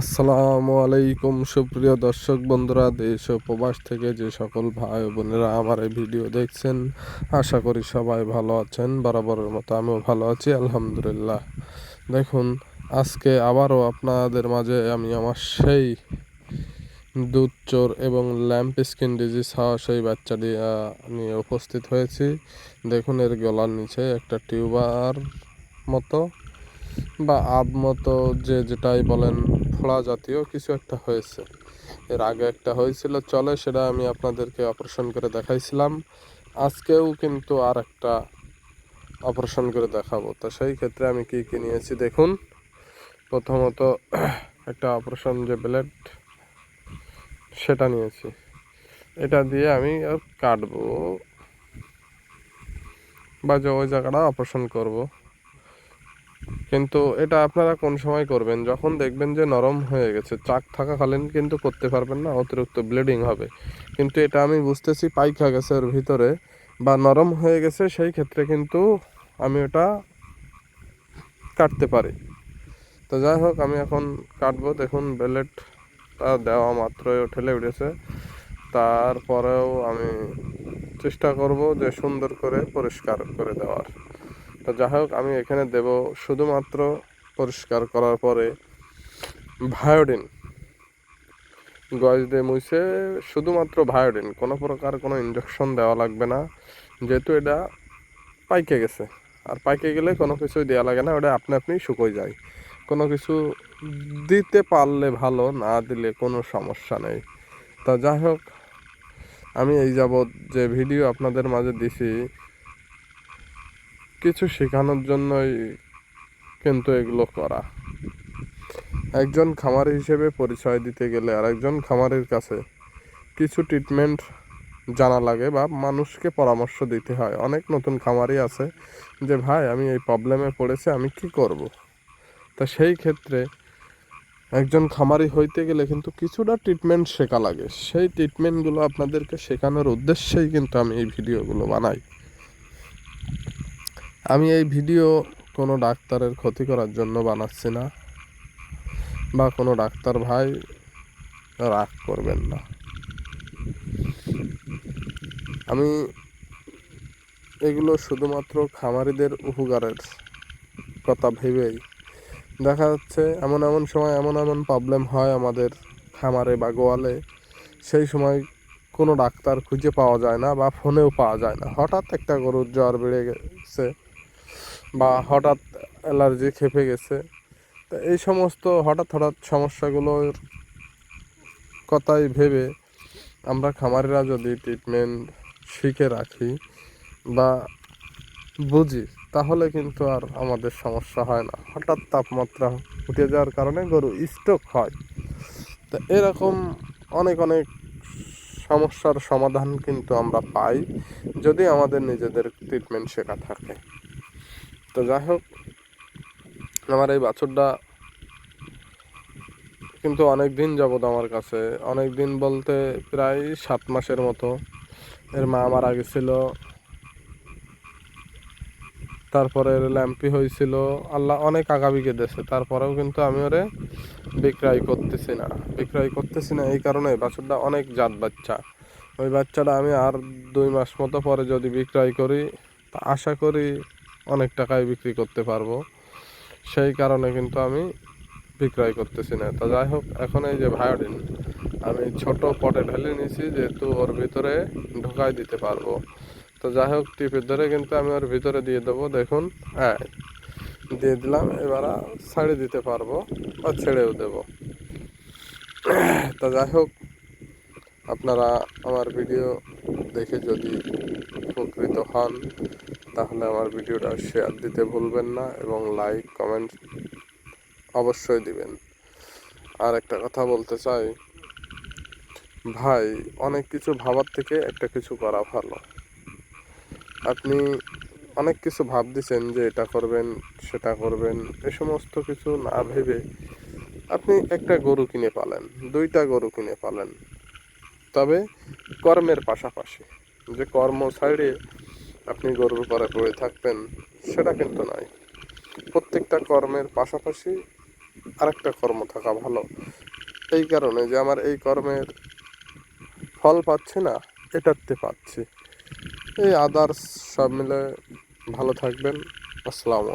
আসসালামু আলাইকুম। সুপ্রিয় দর্শক বন্ধুরা, দেশ ও প্রবাস থেকে যে সকল ভাই বোনেরা আমার এই ভিডিও দেখছেন, আশা করি সবাই ভালো আছেন, বরাবরের মতো আমিও ভালো আছি, আলহামদুলিল্লাহ। দেখুন, আজকে আবারও আপনাদের মাঝে আমি আমার সেই দুধ চোর এবং ল্যাম্প স্কিন ডিজিজ হওয়া সেই বাচ্চাটি নিয়ে উপস্থিত হয়েছি। দেখুন, এর গলার নিচে একটা টিউবার মতো বা আব মতো যে যেটাই বলেন ফোড়া জাতীয় কিছু একটা হয়েছে। এর আগে একটা হয়েছিল, চলে সেটা আমি আপনাদেরকে অপারেশন করে দেখাইছিলাম। আজকেও কিন্তু আর একটা অপারেশন করে দেখাবো। তো সেই ক্ষেত্রে আমি কি কি নিয়েছি দেখুন। প্রথমত একটা অপারেশন যে ব্লেড সেটা নিয়েছি। এটা দিয়ে আমি কাটবো বা যে ওই জায়গাটা অপারেশন করব। কিন্তু এটা আপনারা কোন সময় করবেন? যখন দেখবেন যে নরম হয়ে গেছে, চাক থাকাকালীন কিন্তু করতে পারবেন না, অতিরিক্ত ব্লিডিং হবে। কিন্তু এটা আমি বুঝতেছি পাইখা গেছে ওর ভিতরে বা নরম হয়ে গেছে, সেই ক্ষেত্রে কিন্তু আমি ওটা কাটতে পারি। তো যাই হোক, আমি এখন কাটবো। দেখুন, ব্লেডটা দেওয়া মাত্রই ও ঠেলে উঠেছে। তারপরেও আমি চেষ্টা করব যে সুন্দর করে পরিষ্কার করে দেওয়ার। তো যাই হোক, আমি এখানে দেব শুধুমাত্র পরিষ্কার করার পরে ভায়োডিন। গজ দিয়ে মুছে শুধুমাত্র ভায়োডিন, কোনো প্রকার কোনো ইঞ্জেকশন দেওয়া লাগবে না। যেহেতু এটা পাইকে গেছে, আর পাইকে গেলে কোনো কিছুই দেওয়া লাগে না, ওটা আপনি আপনি শুকোয় যায়। কোনো কিছু দিতে পারলে ভালো, না দিলে কোনো সমস্যা নেই। তা যাই হোক, আমি এই যাবৎ যে ভিডিও আপনাদের মাঝে দিছি কিছু শেখানোর জন্যই কিন্তু এগুলো করা। একজন খামারি হিসেবে পরিচয় দিতে গেলে আর একজন খামারের কাছে কিছু ট্রিটমেন্ট জানা লাগে বা মানুষকে পরামর্শ দিতে হয়। অনেক নতুন খামারি আছে যে, ভাই, আমি এই প্রবলেমে পড়েছি, আমি কি করব। তা সেই ক্ষেত্রে একজন খামারি হইতে গেলে কিন্তু কিছুটা ট্রিটমেন্ট শেখা লাগে। সেই ট্রিটমেন্টগুলো আপনাদেরকে শেখানোর উদ্দেশ্যেই কিন্তু আমি এই ভিডিওগুলো বানাই। আমি এই ভিডিও কোনো ডাক্তারের ক্ষতি করার জন্য বানাচ্ছি না বা কোনো ডাক্তার ভাই রাগ করবেন না। আমি এগুলো শুধুমাত্র খামারিদের উপকারের কথা ভেবেই। দেখা যাচ্ছে এমন এমন সময় এমন এমন প্রবলেম হয় আমাদের খামারে বা গোয়ালে, সেই সময় কোনো ডাক্তার খুঁজে পাওয়া যায় না বা ফোনেও পাওয়া যায় না। হঠাৎ একটা গরুর জ্বর বেড়ে বা হঠাৎ অ্যালার্জি খেপে গেছে। তো এই সমস্ত হঠাৎ হঠাৎ সমস্যাগুলোর কথাই ভেবে আমরা খামারিরা যদি ট্রিটমেন্ট শিখে রাখি বা বুঝি, তাহলে কিন্তু আর আমাদের সমস্যা হয় না। হঠাৎ তাপমাত্রা উঠে যাওয়ার কারণে গরু স্ট্রোক হয়। তো এরকম অনেক অনেক সমস্যার সমাধান কিন্তু আমরা পাই যদি আমাদের নিজেদের ট্রিটমেন্ট শেখা থাকে। তো যাই হোক, আমার এই বাছুরটা কিন্তু অনেক দিন যাবত আমার কাছে। অনেক দিন বলতে প্রায় সাত মাসের মতো। এর মা মারা গেছিল তারপরে এর ল্যাম্পি হয়েছিল। আল্লাহ অনেক আগামীকে দিয়েছে তারপরেও কিন্তু আমি ওরে বিক্রয় করতেছি না। বিক্রয় করতেছি না এই কারণে বাছুরটা অনেক জাত বাচ্চা। ওই বাচ্চাটা আমি আর দুই মাস মতো পরে যদি বিক্রয় করি, তা আশা করি অনেক টাকায় বিক্রি করতে পারব। সেই কারণে কিন্তু আমি বিক্রয় করতেছি না। তা যাই হোক, এখন এই যে ভায়োডিন আমি ছোট পটে ঢেলে নিয়েছি, যেহেতু ওর ভিতরে ঢুকাই দিতে পারব। তো যাই হোক, টিপের ধরে কিন্তু আমি ওর ভিতরে দিয়ে দেবো। দেখুন হ্যাঁ দিয়ে দিলাম, এবার ছাড়ে দিতে পারব বা ছেড়েও দেবো। তা যাই হোক, আপনারা আমার ভিডিও দেখে যদি উপকৃত হন তাহলে আমার ভিডিওটা শেয়ার দিতে ভুলবেন না এবং লাইক কমেন্ট অবশ্যই দিবেন। আর একটা কথা বলতে চাই, ভাই, অনেক কিছু ভাবার থেকে একটা কিছু করা ভালো। আপনি অনেক কিছু ভাবতেছেন যে এটা করবেন, সেটা করবেন, এ সমস্ত কিছু না ভেবে আপনি একটা গরু কিনে পালেন, দুইটা গরু কিনে পালেন। তবে কর্মের পাশাপাশি, যে কর্ম সাইডে আপনি গরুর করে পড়ে থাকবেন, সেটা কিন্তু নয়। প্রত্যেকটা কর্মের পাশাপাশি আরেকটা কর্ম থাকা ভালো। এই কারণে যে আমার এই কর্মের ফল পাচ্ছি না, এটাতে পাচ্ছি। এই আদার্স সব মিলে ভালো থাকবেন। আসসালামু